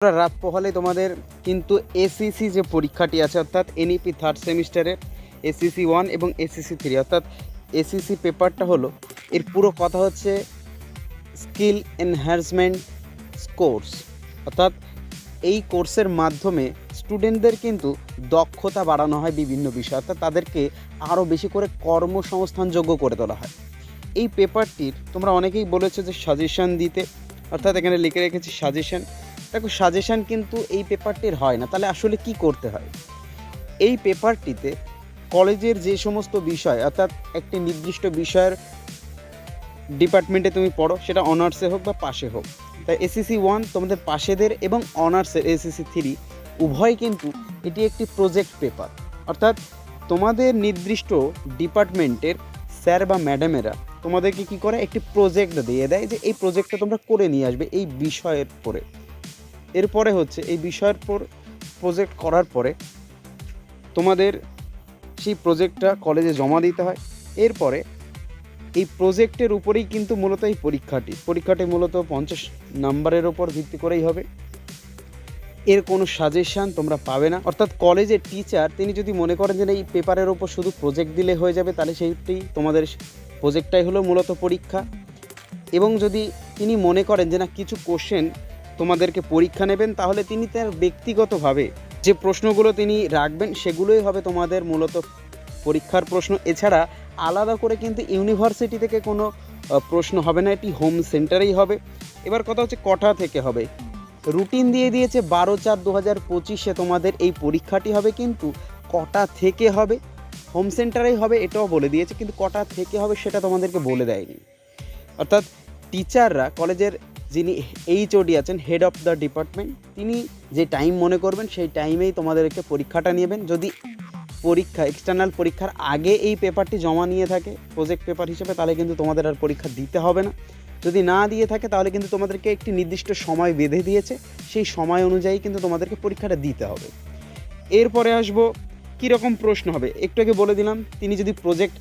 রাত পোহালে তোমাদের কিন্তু এসিসি যে পরীক্ষাটি আছে, অর্থাৎ এনইপি থার্ড সেমিস্টারের এসিসি ওয়ান এবং এসিসি থ্রি অর্থাৎ এসিসি পেপারটা হলো, এর পুরো কথা হচ্ছে স্কিল এনহ্যান্সমেন্ট কোর্স অর্থাৎ এই কোর্সের মাধ্যমে স্টুডেন্টদের কিন্তু দক্ষতা বাড়ানো হয় বিভিন্ন বিষয়, অর্থাৎ তাদেরকে আরও বেশি করে কর্মসংস্থানযোগ্য করে তোলা হয়। এই পেপারটির তোমরা অনেকেই বলেছ যে সাজেশন দিতে, অর্থাৎ এখানে লিখে রেখেছি সাজেশন দেখো সাজেশন কিন্তু এই পেপারটির হয় না। তাহলে আসলে কি করতে হয়? এই পেপারটিতে কলেজের যে সমস্ত বিষয়, অর্থাৎ একটি নির্দিষ্ট বিষয়ের ডিপার্টমেন্টে তুমি পড়ো, সেটা অনার্সে হোক বা পাশে হোক। তাই এসিসি ওয়ান তোমাদের পাশেদের এবং অনার্সের এসিসি থ্রি উভয় কিন্তু এটি একটি প্রজেক্ট পেপার অর্থাৎ তোমাদের নির্দিষ্ট ডিপার্টমেন্টের স্যার বা ম্যাডামেরা তোমাদেরকে কি করে একটি প্রজেক্ট দিয়ে দেয় যে, এই প্রজেক্টটা তোমরা করে নিয়ে আসবে এই বিষয়ের পরে এরপরে হচ্ছে এই বিষয়ের পর প্রজেক্ট করার পরে তোমাদের সেই প্রজেক্টটা কলেজে জমা দিতে হয়। এরপরে এই প্রজেক্টের উপরেই কিন্তু মূলত এই পরীক্ষাটি। পরীক্ষাটি মূলত পঞ্চাশ নাম্বারের ওপর ভিত্তি করেই হবে। এর কোনো সাজেশান তোমরা পাবে না। অর্থাৎ কলেজের টিচার তিনি যদি মনে করেন যে এই পেপারের ওপর শুধু প্রজেক্ট দিলে হয়ে যাবে, তাহলে সেইটি তোমাদের প্রজেক্টটাই হলো মূলত পরীক্ষা। এবং যদি তিনি মনে করেন যে না, কিছু কোশ্চেন তোমাদেরকে পরীক্ষা নেবেন, তাহলে তিনি তার ব্যক্তিগতভাবে যে প্রশ্নগুলো তিনি রাখবেন, সেগুলোই হবে তোমাদের মূলত পরীক্ষার প্রশ্ন। এছাড়া আলাদা করে কিন্তু ইউনিভার্সিটি থেকে কোনো প্রশ্ন হবে না, এটি হোম সেন্টারেই হবে। এবার কথা হচ্ছে কটা থেকে হবে। রুটিন দিয়ে দিয়েছে বারো চার দু হাজার পঁচিশে তোমাদের এই পরীক্ষাটি হবে, কিন্তু কটা থেকে হবে? হোম সেন্টারেই হবে, এটাও বলে দিয়েছে, কিন্তু কটা থেকে হবে সেটা তোমাদেরকে বলে দেয়নি। অর্থাৎ টিচাররা, কলেজের যিনি এইচওডি আছেন হেড অফ দ্য ডিপার্টমেন্ট তিনি যে টাইম মনে করবেন, সেই টাইমেই তোমাদেরকে পরীক্ষাটা নেবেন। যদি পরীক্ষা এক্সটার্নাল পরীক্ষার আগে এই পেপারটি জমা নিয়ে থাকে প্রজেক্ট পেপার হিসেবে, তাহলে কিন্তু তোমাদের আর পরীক্ষা দিতে হবে না। যদি না দিয়ে থাকে, তাহলে কিন্তু তোমাদেরকে একটি নির্দিষ্ট সময় বেঁধে দিয়েছে, সেই সময় অনুযায়ী কিন্তু তোমাদেরকে পরীক্ষাটা দিতে হবে। এরপরে আসব, কীরকম প্রশ্ন হবে? একটু আগে বলে দিলাম, তিনি যদি প্রজেক্ট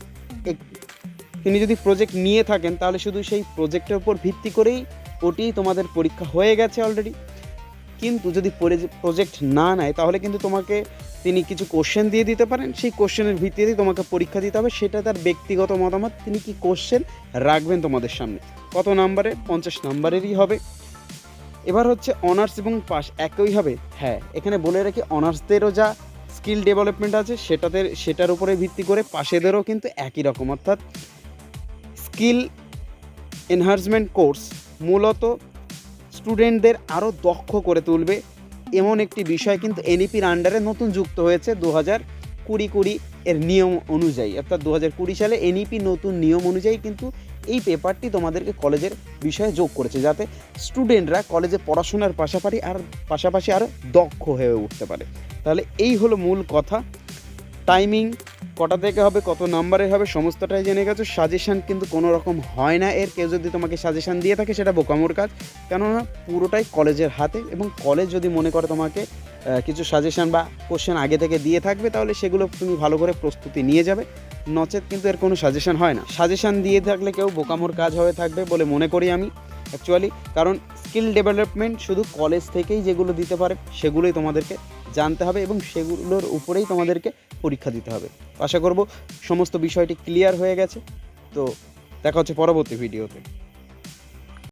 তিনি যদি প্রজেক্ট নিয়ে থাকেন, তাহলে শুধু সেই প্রজেক্টের উপর ভিত্তি করেই ওটি তোমাদের পরীক্ষা হয়ে গেছে অলরেডি কিন্তু যদি প্রজেক্ট না নেয়, তাহলে কিন্তু তোমাকে তিনি কিছু কোশ্চেন দিয়ে দিতে পারেন। সেই কোশ্চেনের ভিত্তিতেই তোমাকে পরীক্ষা দিতে হবে। সেটা তার ব্যক্তিগত মতামত। তিনি কি কোশ্চেন রাখবেন তোমাদের সামনে? কত নাম্বারে? পঞ্চাশ নাম্বারেরই হবে। এবার হচ্ছে অনার্স এবং পাস একই হবে? হ্যাঁ এখানে বলে রাখি অনার্সদেরও যা স্কিল ডেভেলপমেন্ট আছে সেটাতে সেটার উপরে ভিত্তি করে পাশেদেরও কিন্তু একই রকম। অর্থাৎ স্কিল এনহান্সমেন্ট কোর্স মূলত স্টুডেন্টদের আরও দক্ষ করে তুলবে। এমন একটি বিষয় কিন্তু এনইপির আন্ডারে নতুন যুক্ত হয়েছে দু হাজার কুড়ি কুড়ি এর নিয়ম অনুযায়ী। অর্থাৎ দু হাজার কুড়ি সালে এনইপি নতুন নিয়ম অনুযায়ী কিন্তু এই পেপারটি তোমাদেরকে কলেজের বিষয়ে যোগ করেছে যাতে স্টুডেন্টরা কলেজে পড়াশোনার পাশাপাশি আর পাশাপাশি আরও দক্ষ হয়ে উঠতে পারে। তাহলে এই হলো মূল কথা। টাইমিং কটা থেকে হবে, কত নাম্বারে হবে, সমস্তটাই জেনে গেছো। সাজেশান কিন্তু কোনো রকম হয় না। এর কেউ যদি তোমাকে সাজেশান দিয়ে থাকে, সেটা বোকামোর কাজ কেননা পুরোটাই কলেজের হাতে এবং কলেজ যদি মনে করে তোমাকে কিছু সাজেশান বা কোশ্চেন আগে থেকে দিয়ে থাকবে, তাহলে সেগুলো তুমি ভালো করে প্রস্তুতি নিয়ে যাবে। নচেত কিন্তু এর কোনো সাজেশান হয় না। সাজেশান দিয়ে থাকলে কেউ বোকামোর কাজ হয়ে থাকবে বলে মনে করি আমি অ্যাকচুয়ালি কারণ স্কিল ডেভেলপমেন্ট শুধু কলেজ থেকেই যেগুলো দিতে পারে, সেগুলোই তোমাদেরকে জানতে হবে এবং সেগুলোর উপরেই তোমাদেরকে পরীক্ষা দিতে হবে। আশা করব সমস্ত বিষয়টি ক্লিয়ার হয়ে গেছে। তো দেখা হচ্ছে পরবর্তী ভিডিওতে